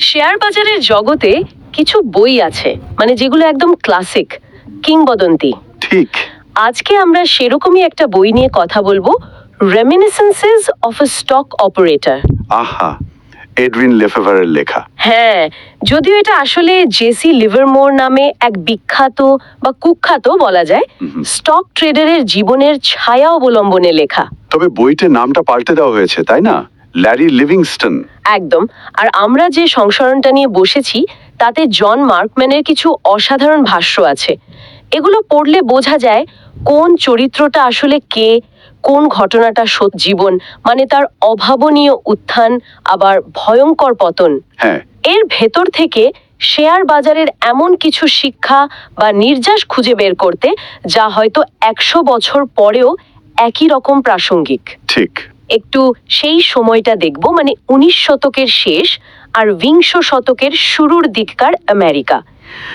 Share বাজারের জগতে কিছু বই আছে মানে যেগুলো একদম ক্লাসিক কিংবদন্তি। ঠিক। আজকে আমরা সেরকমই একটা বই নিয়ে কথা বলব reminiscences of a stock operator আহা এডউইন লেফেভারের লেখা। হ্যাঁ যদিও এটা আসলে জেসি লিভারমোর নামে এক বিখ্যাত বা কুখ্যাত বলা যায় স্টক ট্রেডারের জীবনের ছায়া অবলম্বনে লেখা। তবে বইতে নামটা পাল্টে দেওয়া হয়েছে তাই না? ল্যারি লিভিংস্টন একদম। আর আমরা যে সংস্করণটা নিয়ে বসেছি তাতে জন মার্কম্যানের কিছু অসাধারণ ভাষ্য আছে। এগুলো পড়লে বোঝা যায় কোন চরিত্রটা আসলে কে কোন ঘটনাটা জীবন মানে তার অভাবনীয় উত্থান আবার ভয়ঙ্কর পতন। হ্যাঁ। এর ভেতর থেকে শেয়ার বাজারের এমন কিছু শিক্ষা বা নির্যাস খুঁজে বের করতে যা হয়তো একশো বছর পরেও একই রকম প্রাসঙ্গিক। ঠিক। একটু সেই সময়টা দেখব মানে উনিশ শতকের শেষ আর বিংশ শতকের শুরুর দিককার আমেরিকা।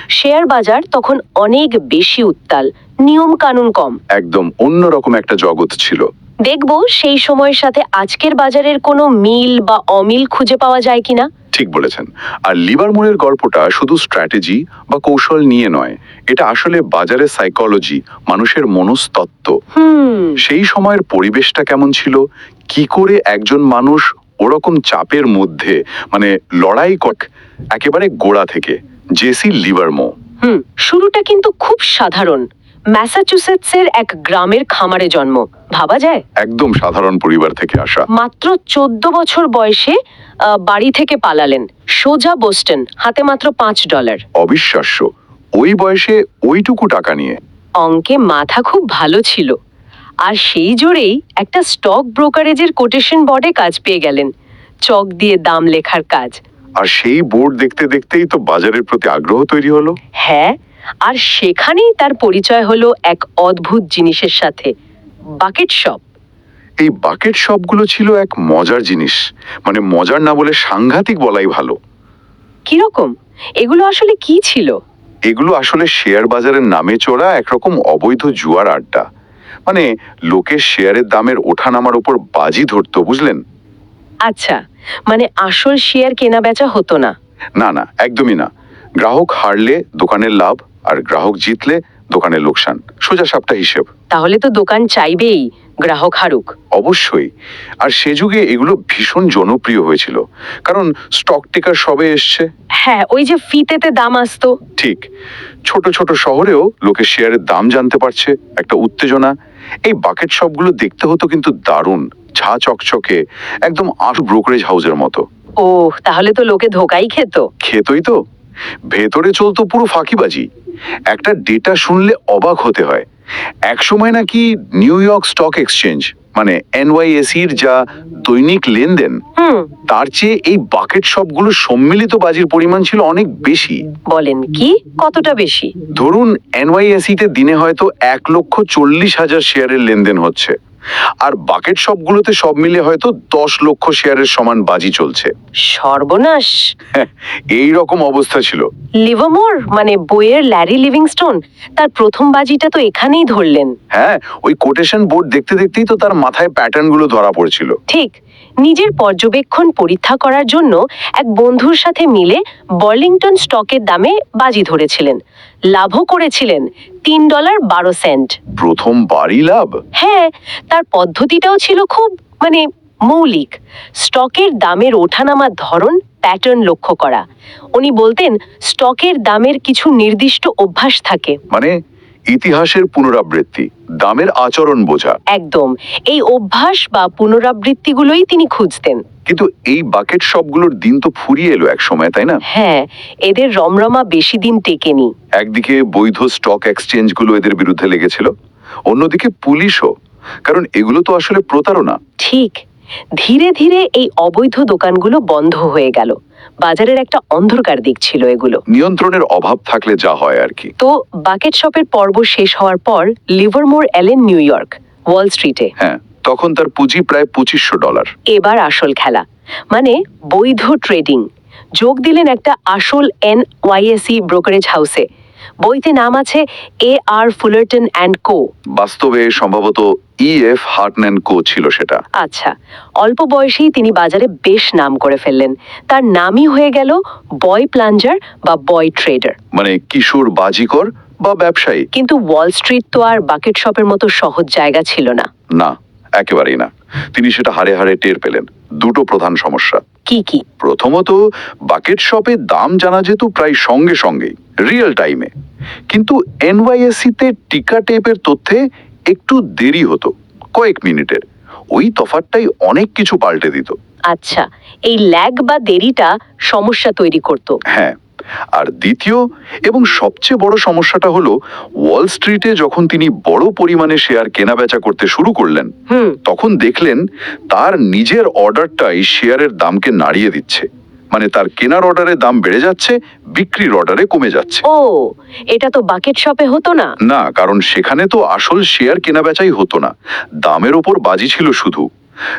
শেয়ার বাজার তখন অনেক বেশি উত্তাল নিয়ম কানুন কম। একদম অন্যরকম একটা জগৎ ছিল। দেখব সেই সময়ের সাথে আজকের বাজারের কোনো মিল বা অমিল খুঁজে পাওয়া যায় কিনা? ঠিক বলেছেন। আর লিভারমোরের গল্পটা শুধু স্ট্র্যাটেজি বা কৌশল নিয়ে নয় এটা আসলে বাজারের সাইকোলজি মানুষের মনস্তত্ত্ব। সেই সময়ের পরিবেশটা কেমন ছিল? কি করে একজন মানুষ ওরকম চাপের মধ্যে মানে লড়াই কর একেবারে গোড়া থেকে জেসি লিভারমো হুম শুরুটা কিন্তু খুব সাধারণ। ম্যাসাচুসেটসের এক গ্রামের খামারে জন্ম। ভাবা যায়? একদম সাধারণ পরিবার থেকে আসা। মাত্র চোদ্দ বছর বয়সে আহ, বাড়ি থেকে পালালেন। সোজা বোস্টন হাতে মাত্র পাঁচ ডলার। অবিশ্বাস্য। ওই বয়সে ওইটুকু টাকা নিয়ে। অঙ্কে মাথা খুব ভালো ছিল। আর সেই জোরেই একটা স্টক ব্রোকারেজের কোটেশন বোর্ডে কাজ পেয়ে গেলেন। চক দিয়ে দাম লেখার কাজ। আর সেই বোর্ড দেখতে দেখতেই তো বাজারের প্রতি আগ্রহ তৈরি হলো। হ্যাঁ আর সেখানেই তার পরিচয় হলো এক অদ্ভুত জিনিসের সাথে বাকেট শপ এই বাকেট শপগুলো ছিল এক মজার জিনিস মানে মজার না বলে সাংঘাতিক বলাই ভালো। কীরকম এগুলো আসলে কি ছিল? এগুলো আসলে শেয়ার বাজারের নামে চড়া একরকম অবৈধ জুয়ার আড্ডা। মানে লোকের শেয়ারের দামের ওঠানামার উপর বাজি ধরতো বুঝলেন? আচ্ছা মানে আসল শেয়ার কেনা বেচা হতো না? না না একদমই না। গ্রাহক হারলে দোকানের লাভ আর গ্রাহক জিতলে দোকানের লোকসান। সোজা সাপটা হিসেব। তাহলে তো দোকান চাইবেই গ্রাহক হারুক। অবশ্যই। আর সে যুগে এগুলো ভীষণ জনপ্রিয় হয়েছিল। কারণ স্টক টেকার সবে এসছে। হ্যাঁ ওই যে ফিতেতে দাম আসতো। ঠিক। ছোট ছোট শহরেও লোকে শেয়ারের দাম জানতে পারছে একটা উত্তেজনা। এই বাকেট শপগুলো দেখতে হতো কিন্তু দারুণ ঝা চকচকে একদম আট ব্রোকারেজ হাউসের মতো। ও তাহলে তো লোকে ধোকাই খেত। খেতই তো। ভেতরে চলতো পুরো ফাঁকিবাজি। একটা ডেটা শুনলে অবাক হতে হয়। এক সময় নাকি নিউ ইয়র্ক স্টক এক্সচেঞ্জ মানে এনওয়াইএসির যা দৈনিক লেনদেন তার চেয়ে এই বাকেট শপগুলোর সম্মিলিত বাজির পরিমাণ ছিল অনেক বেশি। বলেন কি? কতটা বেশি? ধরুন এনওয়াইএসি তে দিনে হয়তো এক লক্ষ চল্লিশ হাজার শেয়ারের লেনদেন হচ্ছে। আর বাকেট সবগুলোতে সব মিলে হয়তো দশ লক্ষ শেয়ারের সমান বাজি চলছে। সর্বনাশ। এই রকম অবস্থা ছিল। লিভারমোর মানে বইয়ের ল্যারি লিভিংস্টোন তার প্রথম বাজিটা তো এখানেই ধরলেন। হ্যাঁ ওই কোটেশন বোর্ড দেখতে দেখতেই তো তার মাথায় প্যাটার্নগুলো ধরা পড়ছিল। ঠিক নিজের পর্যবেক্ষণ পরীক্ষা করার জন্য এক বন্ধুর সাথে মিলে বর্লিংটন স্টকের দামে বাজি ধরেছিলেন। লাভও করেছিলেন তিন ডলার বারো সেন্ট। প্রথম বাড়ি লাভ? হ্যাঁ তার পদ্ধতিটাও ছিল খুব মানে মৌলিক। স্টকের দামের ওঠানামার ধরন প্যাটার্ন লক্ষ্য করা। উনি বলতেন স্টকের দামের কিছু নির্দিষ্ট অভ্যাস থাকে। মানে ইতিহাসের পুনরাবৃত্তি দামের আচরণ বোঝা। একদম। এই অভ্যাস বা পুনরাবৃত্তিগুলোই তিনি খুঁজতেন। কিন্তু এই বাকেট সবগুলোর দিন তো ফুরিয়ে এলো এক সময় তাই না? হ্যাঁ এদের রমরমা বেশি দিন টেকেনি। একদিকে বৈধ স্টক এক্সচেঞ্জগুলো এদের বিরুদ্ধে লেগেছিল অন্যদিকে পুলিশও কারণ এগুলো তো আসলে প্রতারণা। ঠিক। ধীরে ধীরে এই অবৈধ দোকানগুলো বন্ধ হয়ে গেল। বাজারের একটা অন্ধকার দিক ছিল এগুলো। নিয়ন্ত্রণের অভাব থাকলে যা হয় আর কি। তো বাকেট শপের পর্ব শেষ হওয়ার পর লিভারমোর এলেন নিউ ইয়র্ক ওয়াল স্ট্রিটে। হ্যাঁ তখন তার পুঁজি প্রায় পঁচিশশো ডলার। এবার আসল খেলা। মানে বৈধ ট্রেডিং। যোগ দিলেন একটা আসল এন ওয়াইএসি ব্রোকারেজ হাউসে বইতে নাম আছে এ আর ফুলারটন অ্যান্ড কো। বাস্তবে সম্ভবত ইএফ হার্টন্যান্ড কো ছিল সেটা। আচ্ছা অল্প বয়সেই তিনি বাজারে বেশ নাম করে ফেললেন। তার নামই হয়ে গেল বয় প্লাঞ্জার বা বয় ট্রেডার। মানে কিশোর বাজিকর বা ব্যবসায়ী। কিন্তু ওয়াল স্ট্রিট তো আর বাকেট শপের মতো সহজ জায়গা ছিল না। না একেবারেই না। তিনি সেটা হারে হারে টের পেলেন। দুটো প্রধান সমস্যা। কি কি? প্রথমত বাকেট শপে দাম জানা যেত প্রায় সঙ্গে সঙ্গেই রিয়েল টাইমে কিন্তু এনওয়াইএসসিতে টিকা টেপের তথ্যে একটু দেরি হতো কয়েক মিনিটের। ওই তফাৎটাই অনেক কিছু পাল্টে দিত। আচ্ছা এই ল্যাগ বা দেরিটা সমস্যা তৈরি করত। হ্যাঁ। আর দ্বিতীয় এবং সবচেয়ে বড় সমস্যাটা হলো ওয়াল স্ট্রিটে যখন তিনি বড় পরিমাণে শেয়ার কেনাবেচা করতে শুরু করলেন তখন দেখলেন তার নিজের অর্ডারটাই শেয়ারের দামকে নাড়িয়ে দিচ্ছে। মানে তার কেনার অর্ডারে দাম বেড়ে যাচ্ছে বিক্রির অর্ডারে কমে যাচ্ছে। ও এটা তো বাকেট শপে হতো না। না কারণ সেখানে তো আসল শেয়ার কেনাবেচাই হতো না। দামের ওপর বাজি ছিল শুধু।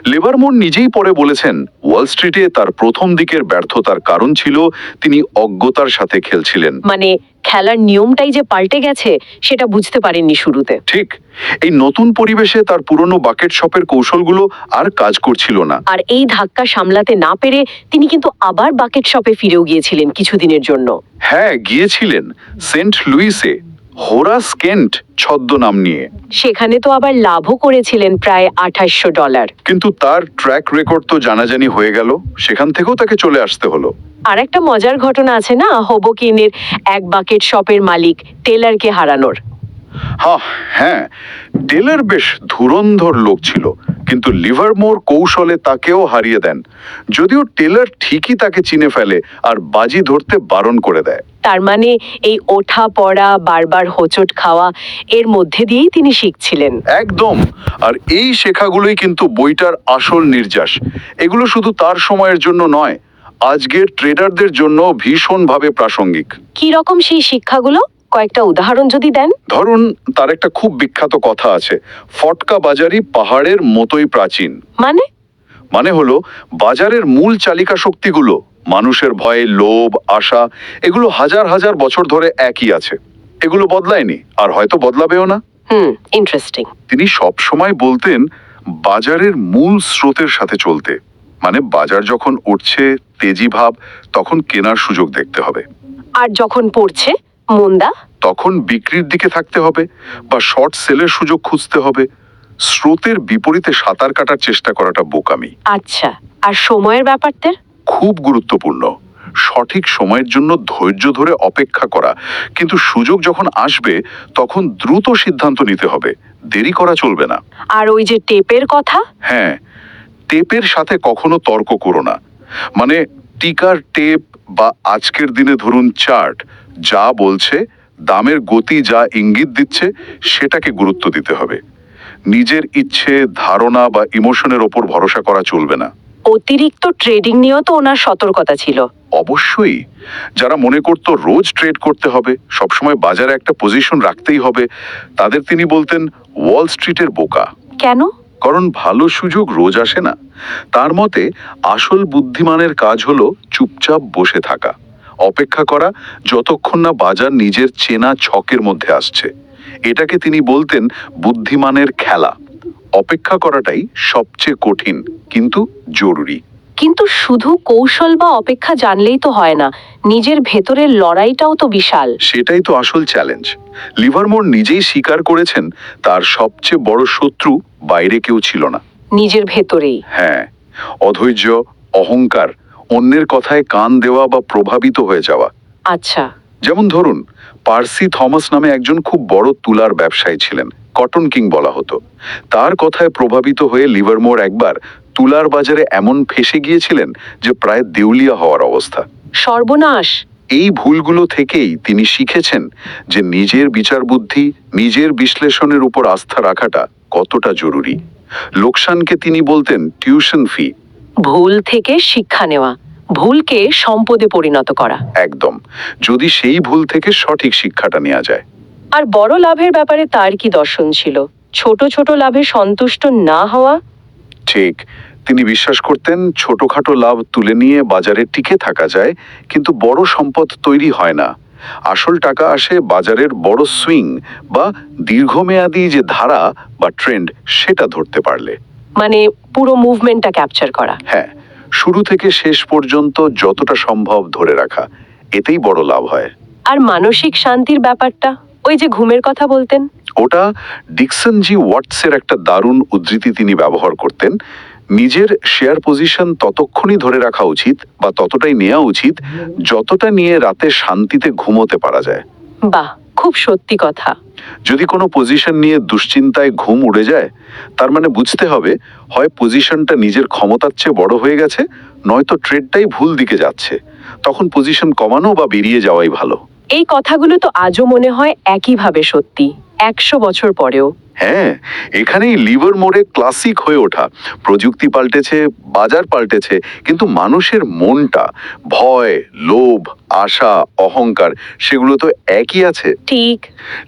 লেবারমোর নিজেই পরে বলেছেন ওয়াল স্ট্রিটে তার প্রথম দিকের ব্যর্থতার কারণ ছিল তিনি অজ্ঞতার সাথে খেলছিলেন। মানে খেলার নিয়মটাই যে পাল্টে গেছে সেটা বুঝতে পারেননি শুরুতে। ঠিক এই নতুন পরিবেশে তার পুরনো বাকেট শপের কৌশলগুলো আর কাজ করছিল না। আর এই ধাক্কা সামলাতে না পেরে তিনি কিন্তু আবার বাকেট শপে ফিরেও গিয়েছিলেন কিছুদিনের জন্য। হ্যাঁ গিয়েছিলেন সেন্ট লুইসে। হোরাস কেন্ট ছদ্মনাম নিয়ে। সেখানে তো আবার লাভও করেছিলেন প্রায় আঠাশশো ডলার। কিন্তু তার ট্র্যাক রেকর্ড তো জানাজানি হয়ে গেল সেখান থেকেও তাকে চলে আসতে হলো। আর একটা মজার ঘটনা আছে না হোবোকিনের এক বাকেট শপের মালিক টেলারকে হারানোর। হ্যাঁ হ্যাঁ টেলার বেশ ধুরন্ধর লোক ছিল। কিন্তু লিভারমোর কৌশলে তাকেও হারিয়ে দেন। যদিও টেলার ঠিকই তাকে চিনে ফেলে আর বাজি ধরতে বারণ করে দেয়। তার মানে এই ওঠা পড়া বারবার হোঁচট খাওয়া এর মধ্যে দিয়েই তিনি শিখছিলেন। একদম। আর এই শেখাগুলোই কিন্তু বইটার আসল নির্যাস। এগুলো শুধু তার সময়ের জন্য নয় আজকের ট্রেডারদের জন্য ভীষণভাবে প্রাসঙ্গিক। কি রকম সেই শিক্ষাগুলো? কয়েকটা উদাহরণ যদি দেন। ধরুন তার একটা খুব বিখ্যাত কথা আছে ফটকা বাজারি পাহাড়ের মতোই প্রাচীন। মানে? মানে হলো বাজারের মূল চালিকা শক্তিগুলো মানুষের ভয়ে লোভ আশা এগুলো হাজার হাজার বছর ধরে একই আছে। এগুলো বদলায়নি আর হয়তো বদলাবেও না। হুম ইন্টারেস্টিং তিনি সব সময় বলতেন বাজারের মূল স্রোতের সাথে চলতে। মানে বাজার যখন উঠছে তেজি ভাব তখন কেনার সুযোগ দেখতে হবে। আর যখন পড়ছে মন্দা তখন বিক্রির দিকে থাকতে হবে বা শর্ট সেলের সুযোগ খুঁজতে হবে। স্রোতের বিপরীতে সাঁতার কাটার চেষ্টা করাটা বোকামি। আচ্ছা আর সময়ের ব্যাপারটার খুব গুরুত্বপূর্ণ। সঠিক সময়ের জন্য ধৈর্য ধরে অপেক্ষা করা। কিন্তু সুযোগ যখন আসবে তখন দ্রুত সিদ্ধান্ত নিতে হবে। দেরি করা চলবে না। আর ওই যে টেপের কথা? হ্যাঁ টেপের সাথে কখনো তর্ক করো না। মানে টিকার টেপ বা আজকের দিনে ধরুন চার্ট যা বলছে দামের গতি যা ইঙ্গিত দিচ্ছে সেটাকে গুরুত্ব দিতে হবে। নিজের ইচ্ছে ধারণা বা ইমোশনের ওপর ভরসা করা চলবে না। অতিরিক্ত ট্রেডিং নিয়েও তো ওনার সতর্কতা ছিল। অবশ্যই। যারা মনে করতো রোজ ট্রেড করতে হবে সবসময় বাজারে একটা পজিশন রাখতেই হবে তাদের তিনি বলতেন ওয়াল স্ট্রিটের বোকা। কেন? কারণ ভালো সুযোগ রোজ আসে না। তার মতে আসল বুদ্ধিমানের কাজ হলো চুপচাপ বসে থাকা। অপেক্ষা করা যতক্ষণ না বাজার নিজের চেনা ছকের মধ্যে আসছে। এটাকে তিনি বলতেন বুদ্ধিমানের খেলা। অপেক্ষা করাটাই সবচেয়ে কঠিন কিন্তু জরুরি। কিন্তু শুধু কৌশল বা অপেক্ষা জানলেই তো হয় না নিজের ভেতরের লড়াইটাও তো বিশাল। সেটাই তো আসল চ্যালেঞ্জ লিভারমোর নিজেই স্বীকার করেছেন তার সবচেয়ে বড় শত্রু বাইরে কেউ ছিল না। নিজের ভেতরেই। হ্যাঁ অধৈর্য অহংকার অন্যের কথায় কান দেওয়া বা প্রভাবিত হয়ে যাওয়া। আচ্ছা। যেমন ধরুন পার্সি থমাস নামে একজন খুব বড় তুলার ব্যবসায়ী ছিলেন কটন কিং বলা হতো। তার কথায় প্রভাবিত হয়ে লিভারমোর একবার তুলার বাজারে এমন ফেসে গিয়েছিলেন যে প্রায় দেউলিয়া হওয়ার অবস্থা। সর্বনাশ! এই ভুলগুলো থেকেই তিনি শিখেছেন যে নিজের বিচার বুদ্ধি নিজের বিশ্লেষণের উপর আস্থা রাখাটা কতটা জরুরি। লোকসানকে তিনি বলতেন টিউশন ফি। ভুল থেকে শিক্ষা নেওয়া ভুলকে সম্পদে পরিণত করা। একদম। যদি সেই ভুল থেকে সঠিক শিক্ষাটা নেওয়া যায়। আর বড় লাভের ব্যাপারে তার কি দর্শন ছিল? ছোট ছোট লাভে সন্তুষ্ট না হওয়া? ঠিক। তিনি বিশ্বাস করতেন ছোটখাটো লাভ তুলে নিয়ে বাজারে টিকে থাকা যায় কিন্তু বড় সম্পদ তৈরি হয় না। আসল টাকা আসে বাজারের বড় সুইং বা দীর্ঘমেয়াদী যে ধারা বা ট্রেন্ড সেটা ধরতে পারলে। মানে পুরো মুভমেন্টটা ক্যাপচার করা। হ্যাঁ শুরু থেকে শেষ পর্যন্ত যতটা সম্ভব ধরে রাখা এতেই বড় লাভ হয়। আর মানসিক শান্তির ব্যাপারটা ওই যে ঘুমের কথা বলতেন? ওটা ডিকসন জি ওয়াটসের একটা দারুণ উদ্ধৃতি তিনি ব্যবহার করতেন। নিজের শেয়ার পজিশন ততক্ষণই ধরে রাখা উচিত বা ততটাই নেওয়া উচিত যতটা নিয়ে রাতে শান্তিতে ঘুমোতে পারা যায়। বাহ! খুব সত্যি কথা। যদি কোনো পজিশন নিয়ে দুশ্চিন্তায় ঘুম উড়ে যায় তার মানে বুঝতে হবে হয় পজিশনটা নিজের ক্ষমতার চেয়ে বড় হয়ে গেছে নয়তো ট্রেডটাই ভুল দিকে যাচ্ছে। তখন পজিশন কমানো বা বেরিয়ে যাওয়াই ভালো। এই কথাগুলো তো আজও মনে হয় একইভাবে সত্যি। একশো বছর পরেও। হ্যাঁ এখানেই লিভার মোড়ে ক্লাসিক হয়ে ওঠা। প্রযুক্তি পাল্টেছে বাজার পাল্টেছে কিন্তু মানুষের মনটা ভয় লোভ আশা অহংকার সেগুলো তো একই আছে। ঠিক।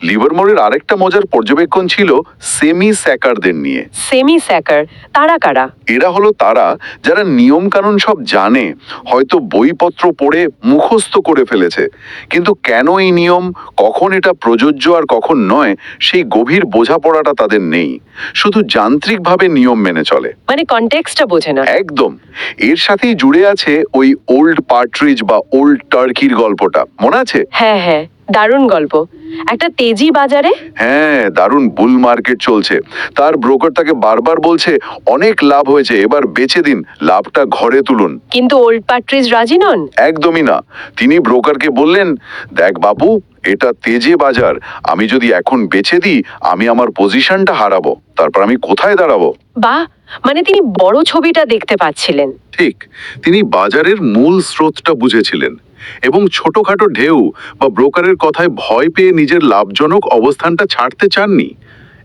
লিভার মোড়ের আরেকটা মজার পর্যবেক্ষণ ছিল সেমি স্যাকারদের নিয়ে। সেমি স্যাকার তারা কারা? এরা হলো তারা যারা নিয়ম কানুন সব জানে হয়তো বইপত্র পড়ে মুখস্থ করে ফেলেছে। কিন্তু কেন এই নিয়ম কখন এটা প্রযোজ্য আর কখন নয় সেই গভীর বোঝাপড়াটা তাদের নেই। শুধু যান্ত্রিকভাবে নিয়ম মেনে চলে। মানে কনটেক্সটটা বোঝে না। একদম। এর সাথেই জুড়ে আছে ওই ওল্ড পার্ট্রিজ বা ওল্ড টার্কির গল্পটা। মনে আছে? হ্যাঁ হ্যাঁ। দারুণ গল্প। একটা তেজি বাজারে? হ্যাঁ দারুণ বুল মার্কেট চলছে। তার ব্রোকার তাকে বারবার বলছে অনেক লাভ হয়েছে এবার বেচে দিন লাভটা ঘরে তুলুন। কিন্তু ওল্ড পাট্রিজ রাজি নন? একদমই না। তিনি ব্রোকারকে বললেন দেখ বাবু এটা তেজে বাজার। আমি যদি এখন বেচে দিই আমি আমার পজিশনটা হারাবো। তারপর আমি কোথায় দাঁড়াবো? বা মানে তিনি বড় ছবিটা দেখতে পাচ্ছিলেন। ঠিক। তিনি বাজারের মূল স্রোতটা বুঝেছিলেন। এবং ছোটখাটো ঢেউ বা ব্রোকারের কথায় ভয় পেয়ে নিজের লাভজনক অবস্থানটা ছাড়তে চাননি।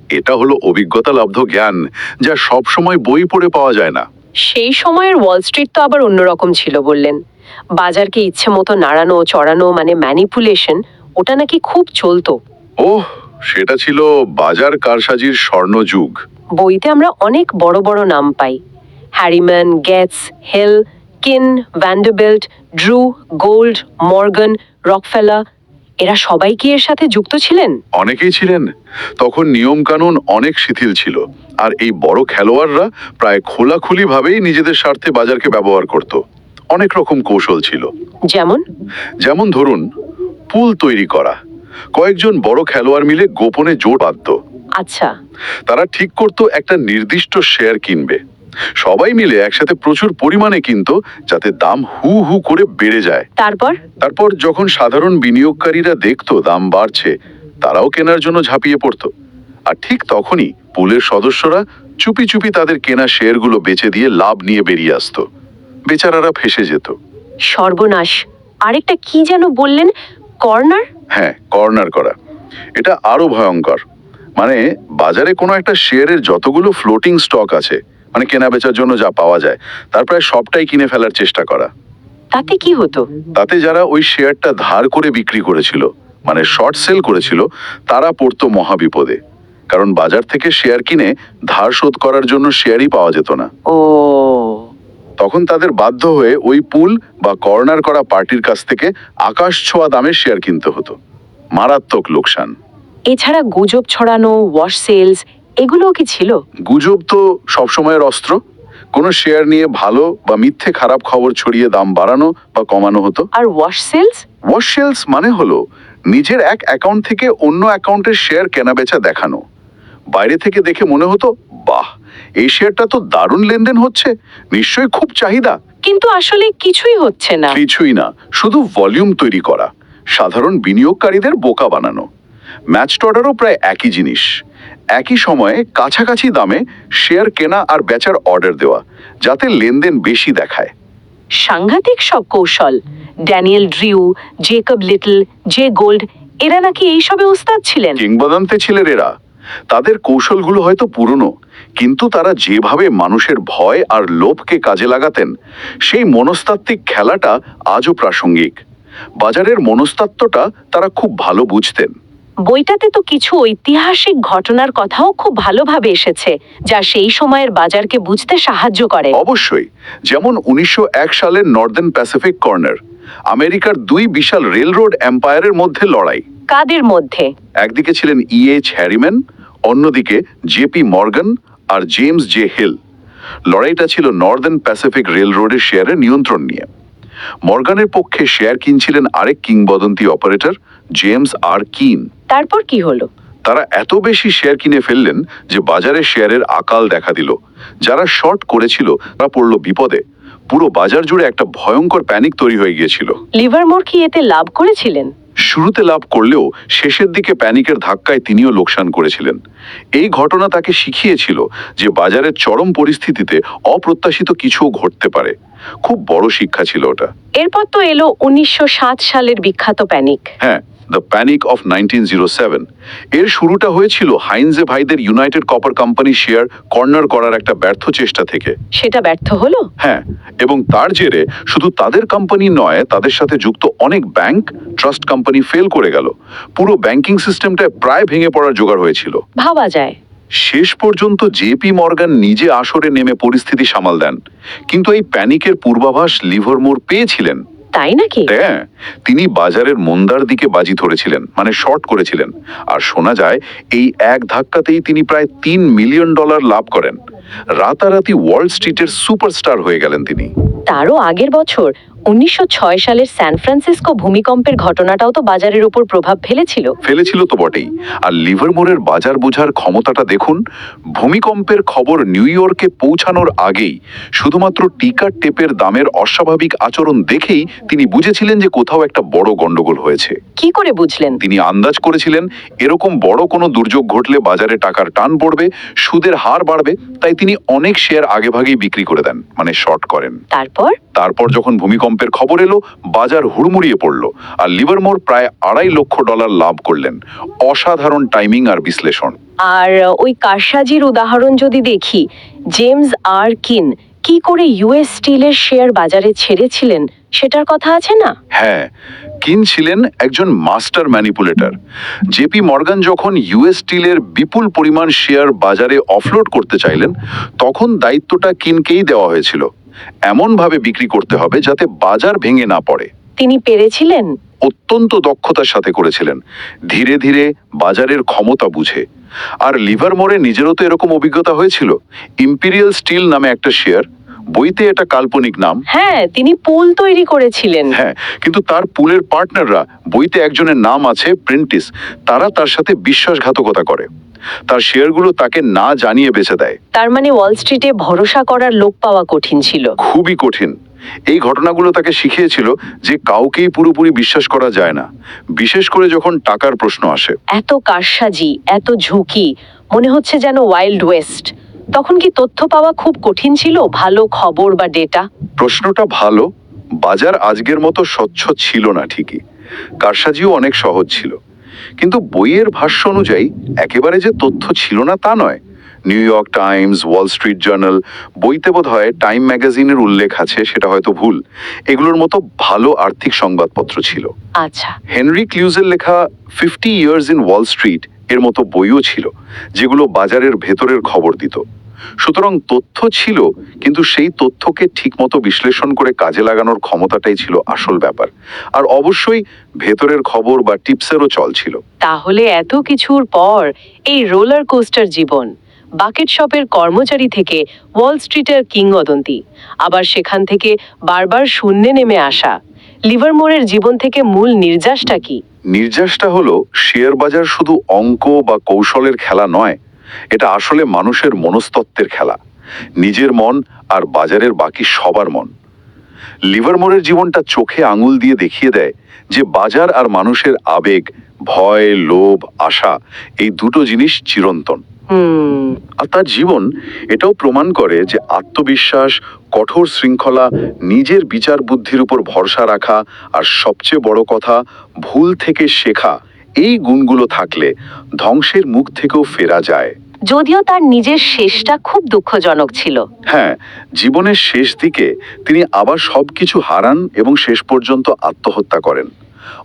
এটা হলো অভিজ্ঞতা লব্ধ জ্ঞান যা সব সময় বই পড়ে পাওয়া যায় না। সেই সময়ের ওয়াল স্ট্রিট তো আবার অন্যরকম ছিল বললেন। বাজারকে ইচ্ছে মতো নাড়ানো চড়ানো মানে ম্যানিপুলেশন ওটা নাকি খুব চলতো। ওহ সেটা ছিল বাজার কারসাজির স্বর্ণযুগ বইতে আমরা অনেক বড় বড় নাম পাই। হ্যারিম্যান গেটস হেল কিন ভ্যান্ডাবেল্ট ড্রু গোল্ড মর্গান রকফেলা এরা সবাই কি এর সাথে যুক্ত ছিলেন? অনেকেই ছিলেন। তখন নিয়মকানুন অনেক শিথিল ছিল। আর এই বড় খেলোয়াড়রা প্রায় খোলাখুলি ভাবেই নিজেদের স্বার্থে বাজারকে ব্যবহার করত। অনেক রকম কৌশল ছিল। যেমন? যেমন ধরুন পুল তৈরি করা। কয়েকজন বড় খেলোয়াড় মিলে গোপনে জোর বাঁধত। আচ্ছা। তারা ঠিক করতো একটা নির্দিষ্ট শেয়ার কিনবে। সবাই মিলে একসাথে প্রচুর পরিমাণে কিনতো যাতে দাম হু হু করে বেড়ে যায়। তারপর? তারপর যখন সাধারণ বিনিয়োগকারীরা দেখতো দাম বাড়ছে তারাও কেনার জন্য ঝাঁপিয়ে পড়তো। আর ঠিক তখনই পুলের সদস্যরা চুপি চুপি তাদের কেনা শেয়ারগুলো বেচে দিয়ে লাভ নিয়ে বেরিয়ে আসতো। বেচারারা ফেসে যেত। সর্বনাশ। আরেকটা কি যেন বললেন? কর্নার? হ্যাঁ কর্নার করা। এটা আরও ভয়ঙ্কর। মানে বাজারে কোনো একটা শেয়ারের যতগুলো ফ্লোটিং স্টক আছে মানে কেনা বেচার জন্য যা পাওয়া যায়। তার প্রায় সবটাই কিনে ফেলার চেষ্টা করা। তাতে কি হতো? তাতে যারা ওই শেয়ারটা ধার করে বিক্রি করেছিল মানে শর্ট সেল করেছিল তারা পড়তো মহাবিপদে। কারণ বাজার থেকে শেয়ার কিনে ধার শোধ করার জন্য শেয়ারই পাওয়া যেত না। ও। তখন তাদের বাধ্য হয়ে ওই পুল বা কর্নার করা পার্টির কাছ থেকে আকাশ ছোঁয়া দামে শেয়ার কিনতে হতো। মারাত্মক লোকসান। এছাড়া গুজব ছড়ানো ওয়াশ সেলস এগুলোও কি ছিল? গুজব তো সবসময়ের অস্ত্র। কোনো শেয়ার নিয়ে ভালো বা মিথ্যে খারাপ খবর ছড়িয়ে দাম বাড়ানো বা কমানো হতো। আর ওয়াশ সেলস ওয়াশ সেলস মানে হলো নিজের এক অ্যাকাউন্ট থেকে অন্য অ্যাকাউন্টের শেয়ার কেনাবেচা দেখানো। বাইরে থেকে দেখে মনে হতো বাহ এই শেয়ারটা তো দারুণ লেনদেন হচ্ছে। নিশ্চয়ই খুব চাহিদা। কিন্তু আসলে কিছুই হচ্ছে না। কিছুই না শুধু ভলিউম তৈরি করা সাধারণ বিনিয়োগকারীদের বোকা বানানো। ম্যাচ অর্ডারও প্রায় একই জিনিস। একই সময়ে কাছাকাছি দামে শেয়ার কেনা আর বেচার অর্ডার দেওয়া যাতে লেনদেন বেশি দেখায়। সাংঘাতিক সব কৌশল। Daniel Drew Jacob Little Jay Gould এরা নাকি এইসবে উস্তাদ ছিলেন? কিংবদন্তে ছিলেন এরা। তাদের কৌশলগুলো হয়তো পুরনো কিন্তু তারা যেভাবে মানুষের ভয় আর লোভকে কাজে লাগাতেন সেই মনস্তাত্ত্বিক খেলাটা আজও প্রাসঙ্গিক। বাজারের মনস্তাত্ত্বটা তারা খুব ভালো বুঝতেন। বইটাতে তো কিছু ঐতিহাসিক ঘটনার কথাও খুব ভালোভাবে এসেছে যা সেই সময়ের বাজারকে বুঝতে সাহায্য করে। অবশ্যই যেমন উনিশশো এক সালের নর্দার্ন প্যাসিফিক কর্নার আমেরিকার দুই বিশাল রেলরোড এম্পায়ারের মধ্যে লড়াই। কাদের মধ্যে? একদিকে ছিলেন ইএইচ হ্যারিম্যান অন্যদিকে জেপি মর্গান আর জেমস জে হিল। লড়াইটা ছিল নর্দার্ন প্যাসিফিক রেল রোডের শেয়ারের নিয়ন্ত্রণ নিয়ে। মর্গানের পক্ষে শেয়ার কিনছিলেন আরেক কিংবদন্তি অপারেটর জেমস আর কিন। তারপর কি হলো? তারা এত বেশি শেয়ার কিনে ফেললেন যে বাজারে শেয়ারের আকাল দেখা দিল। যারা শর্ট করেছিল তারা পড়ল বিপদে। পুরো বাজার জুড়ে একটা ভয়ঙ্কর প্যানিক তৈরি হয়ে গিয়েছিল। লিভারমোর কি এতে লাভ করেছিলেন? শুরুতে লাভ করলেও শেষের দিকে প্যানিকের ধাক্কায় তিনিও লোকসান করেছিলেন। এই ঘটনা তাকে শিখিয়েছিল যে বাজারের চরম পরিস্থিতিতে অপ্রত্যাশিত কিছুও ঘটতে পারে। খুব বড় শিক্ষা ছিল ওটা। এরপর তো এলো উনিশশো সাত সালের বিখ্যাত প্যানিক হ্যাঁ the panic of nineteen zero seven এর শুরুটা হয়েছিল হাইনজে ভাইদের United Copper company share corner করার একটা ব্যর্থ চেষ্টা থেকে। সেটা ব্যর্থ হলো? হ্যাঁ এবং তার জেরে শুধু তাদের কোম্পানি নয় তাদের সাথে যুক্ত অনেক ব্যাংক ট্রাস্ট কোম্পানি ফেল করে গেল। পুরো ব্যাংকিং সিস্টেমটায় প্রায় ভেঙে পড়ার জোগাড় হয়েছিল। ভাবা যায়। শেষ পর্যন্ত জেপি মর্গান নিজে আসরে নেমে পরিস্থিতি সামাল দেন। কিন্তু এই প্যানিকের পূর্বাভাস লিভারমোর পেয়েছিলেন। তাই নাকি? হ্যাঁ তিনি বাজারের মন্দার দিকে বাজি ধরেছিলেন মানে শর্ট করেছিলেন। আর শোনা যায় এই এক ধাক্কাতেই তিনি প্রায় তিন মিলিয়ন ডলার লাভ করেন। রাতারাতি ওয়ার্ল্ড স্ট্রিটের সুপারস্টার হয়ে গেলেন তিনি। তারও আগের বছর উনিশশো সালের স্যান ফ্রান্সিসকো ভূমিকম্পের ঘটনাটাও তো বাজারের উপর প্রভাব ফেলেছিল। ফেলেছিল তো বটেই। আর লিভারমোরের বাজার বোঝার ক্ষমতাটা দেখুন ভূমিকম্পের খবর নিউ ইয়র্কে পৌঁছানোর আগেই শুধুমাত্র টিকার টেপের দামের অস্বাভাবিক আচরণ দেখেই তিনি বুঝেছিলেন যে কোথাও একটা বড় গন্ডগোল হয়েছে। কি করে বুঝলেন? তিনি আন্দাজ করেছিলেন এরকম বড় কোনো দুর্যোগ ঘটলে বাজারে টাকার টান পড়বে সুদের হার বাড়বে তাই তিনি অনেক শেয়ার আগেভাগেই বিক্রি করে দেন মানে শর্ট করেন। তারপর? তারপর যখন ভূমিকম্পের খবর এলো বাজার হুড়মুড়িয়ে পড়ল আর লিভারমোর প্রায় আড়াই লক্ষ ডলার লাভ করলেন। অসাধারণ টাইমিং আর বিশ্লেষণ। আর ওই কারসাজির উদাহরণ যদি দেখি জেমস আর কিন কি করে ইউএস স্টিলের শেয়ার বাজারে ছেড়েছিলেন সেটার কথা আছে না? হ্যাঁ কিন ছিলেন একজন master manipulator. J P Morgan যখন ইউএস স্টিলের বিপুল পরিমাণ শেয়ার বাজারে অফলোড করতে চাইলেন তখন দায়িত্বটা কিনকেই দেওয়া হয়েছিল। এমনভাবে বিক্রি করতে হবে যাতে বাজার ভেঙে না পড়ে। তিনি পেরেছিলেন? অত্যন্ত দক্ষতার সাথে করেছিলেন। ধীরে ধীরে বাজারের ক্ষমতা বুঝে। আর লিভারমোরে নিজেরও তো এরকম অভিজ্ঞতা হয়েছিল। ইম্পিরিয়াল স্টিল নামে একটা শেয়ার বইতে এটা কাল্পনিক নাম। হ্যাঁ তিনি পুল তৈরি করেছিলেন। হ্যাঁ কিন্তু তার পুলের পার্টনাররা বইতে একজনের নাম আছে প্রেন্টিস। তারা তার সাথে বিশ্বাসঘাতকতা করে। তার শেয়ারগুলো তাকে না জানিয়ে বেচে দেয়। তার মানে ওয়াল স্ট্রিটে ভরসা করার লোক পাওয়া কঠিন ছিল। খুবই কঠিন। এই ঘটনাগুলো তাকে শিখিয়েছিল যে কাউকেই পুরোপুরি বিশ্বাস করা যায় না। বিশেষ করে যখন টাকার প্রশ্ন আসে। এত কারসাজি এত ঝুঁকি মনে হচ্ছে যেন ওয়াইল্ড ওয়েস্ট তখন কি তথ্য পাওয়া খুব কঠিন ছিল? ভালো খবর বা ডেটা প্রশ্নটা ভালো বাজার আজকের মতো স্বচ্ছ ছিল না ঠিকই। কারসাজিও অনেক সহজ ছিল। কিন্তু বইয়ের ভাষ্য অনুযায়ী একেবারে যে তথ্য ছিল না তা নয়। New York Times Wall Street Journal বইতে বোধ হয় টাইম ম্যাগাজিনের উল্লেখ আছে সেটা হয়তো ভুল। এগুলোর মতো ভালো আর্থিক সংবাদপত্র ছিল। আচ্ছা। হেনরি ক্লিউজের লেখা fifty years in Wall Street এর মতো বইও ছিল যেগুলো বাজারের ভেতরের খবর দিত। সুতরাং তথ্য ছিল কিন্তু সেই তথ্যকে ঠিকমতো বিশ্লেষণ করে কাজে লাগানোর ক্ষমতাটাই ছিল আসল ব্যাপার। আর অবশ্যই ভেতরের খবর বা টিপসেরও চল ছিল। তাহলে এত কিছুর পর এই রোলার কোস্টার জীবন বাকেট শপের কর্মচারী থেকে ওয়াল স্ট্রিটের কিংবদন্তি আবার সেখান থেকে বারবার শূন্যে নেমে আসা লিভারমোরের জীবন থেকে মূল নির্যাসটা কি? নির্যাসটা হলো শেয়ার বাজার শুধু অঙ্ক বা কৌশলের খেলা নয় এটা আসলে মানুষের মনস্তত্ত্বের খেলা। নিজের মন আর বাজারের বাকি সবার মন। লিভারমোরের জীবনটা চোখে আঙুল দিয়ে দেখিয়ে দেয় যে বাজার আর মানুষের আবেগ ভয় লোভ আশা এই দুটো জিনিস চিরন্তন। হুম। আর তার জীবন এটাও প্রমাণ করে যে আত্মবিশ্বাস কঠোর শৃঙ্খলা নিজের বিচার বুদ্ধির উপর ভরসা রাখা আর সবচেয়ে বড় কথা ভুল থেকে শেখা এই গুণগুলো থাকলে ধ্বংসের মুখ থেকেও ফেরা যায়। যদিও তার নিজের শেষটা খুব দুঃখজনক ছিল। হ্যাঁ জীবনের শেষ দিকে তিনি আবার সবকিছু হারান এবং শেষ পর্যন্ত আত্মহত্যা করেন।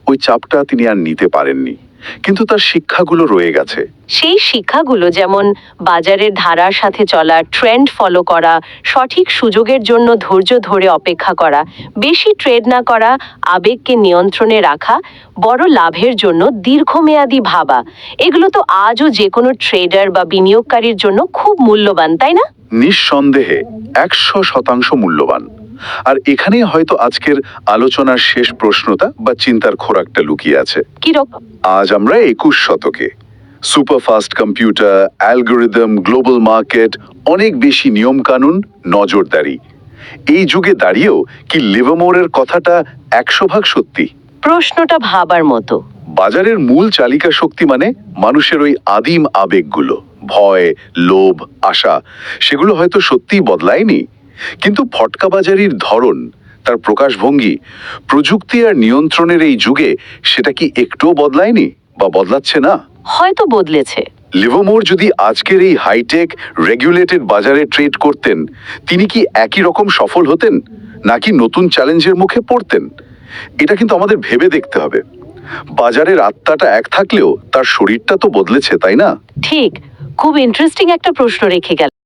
ওই চাপটা তিনি আর নিতে পারেননি। কিন্তু তার শিক্ষাগুলো রয়ে গেছে। সেই শিক্ষাগুলো যেমন বাজারের ধারার সাথে চলা ট্রেন্ড ফলো করা সঠিক সুযোগের জন্য ধৈর্য ধরে অপেক্ষা করা বেশি ট্রেড না করা আবেগকে নিয়ন্ত্রণে রাখা বড় লাভের জন্য দীর্ঘমেয়াদী ভাবা এগুলো তো আজও যে কোনো ট্রেডার বা বিনিয়োগকারীর জন্য খুব মূল্যবান তাই না? নিঃসন্দেহে একশো শতাংশ মূল্যবান। আর এখানেই হয়তো আজকের আলোচনার শেষ প্রশ্নটা বা চিন্তার খোরাকটা লুকিয়ে আছে। আজ আমরা একুশ শতকে। Superfast computer algorithm global market অনেক বেশি নিয়ম কানুন নজরদারি। এই যুগে দাঁড়িয়েও কি লিভামোরের কথাটা একশো ভাগ সত্যি? প্রশ্নটা ভাবার মতো। বাজারের মূল চালিকা শক্তি মানে মানুষের ওই আদিম আবেগগুলো। ভয় লোভ আশা সেগুলো হয়তো সত্যিই বদলায়নি। কিন্তু ফটকাবাজারির ধরন তার প্রকাশভঙ্গি প্রযুক্তি আর নিয়ন্ত্রণের এই যুগে সেটা কি একটুও বদলায়নি বা বদলাচ্ছে না? হয়তো বদলেছে। লিভামোর যদি আজকের এই হাইটেক রেগুলেটেড বাজারে ট্রেড করতেন তিনি কি একই রকম সফল হতেন নাকি নতুন চ্যালেঞ্জের মুখে পড়তেন? এটা কিন্তু আমাদের ভেবে দেখতে হবে। বাজারের আত্মাটা এক থাকলেও তার শরীরটা তো বদলেছে তাই না? ঠিক। খুব ইন্টারেস্টিং একটা প্রশ্ন রেখে গেল।